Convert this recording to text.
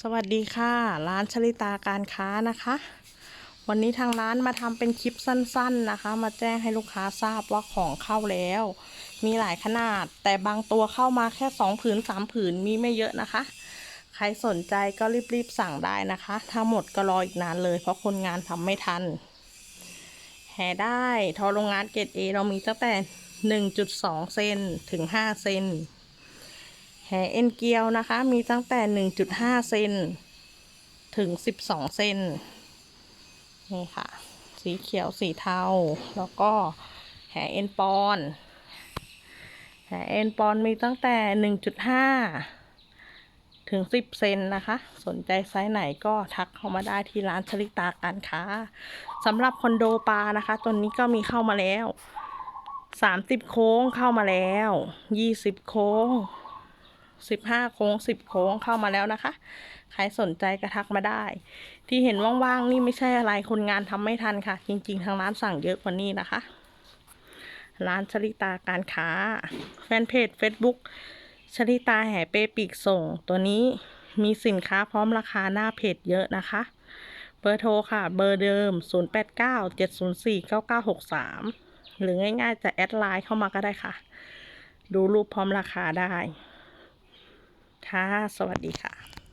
สวัสดีค่ะ ร้านชลิตาการค้านะคะ วันนี้ทางร้านมาทำเป็นคลิปสั้น ๆนะคะ มาแจ้งให้ลูกค้าทราบว่าของเข้าแล้ว มีหลายขนาด แต่บางตัวเข้ามาแค่สองผืนสามผืนมีไม่เยอะนะคะ ใครสนใจก็รีบๆสั่งได้นะคะ ถ้าหมดก็รออีกนานเลย เพราะคนงานทำไม่ทัน แห่ได้ทอโรงงานเกรดเอเรามีตั้งแต่ 1.2 เซนถึง 5 เซน เอ็นเกียวนะคะ มีตั้งแต่ 1.5 เซนถึง 12 เซนนี่ค่ะ สีเขียวสีเทา แล้วก็แหเอ็นปอนแหเอ็นปอนมีตั้งแต่ 1.5 ถึง 10 เซนนะคะ สนใจไซส์ไหนก็ทักเข้ามาได้ที่ร้านชลิตาการค้าสำหรับคอนโดปลานะคะ ตัวนี้ก็มีเข้ามาแล้ว 30 โค้งเข้ามาแล้ว 20 โค้ง สิบห้าโค้งสิบโค้งเข้ามาแล้วนะคะ ใครสนใจก็ทักมาได้ ที่เห็นว่างๆนี่ไม่ใช่อะไรคนงานทำไม่ทันค่ะ จริง ๆ ทางร้านสั่งเยอะกว่านี้นะคะ ร้านชลิตาการค้า แฟนเพจ Facebook ชลิตาแห่เปปีกส่ง ตัวนี้มีสินค้าพร้อมราคาหน้าเพจเยอะนะคะ เบอร์โทรค่ะ เบอร์เดิม 0897049963 หรือง่ายๆจะแอดไลน์เข้ามาก็ได้ค่ะ ดูรูปพร้อมราคาได้ ค่ะ สวัสดีค่ะ